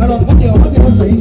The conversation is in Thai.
อร่อยก๋วยเตี๋ยวก๋วยเตี๋ยวใส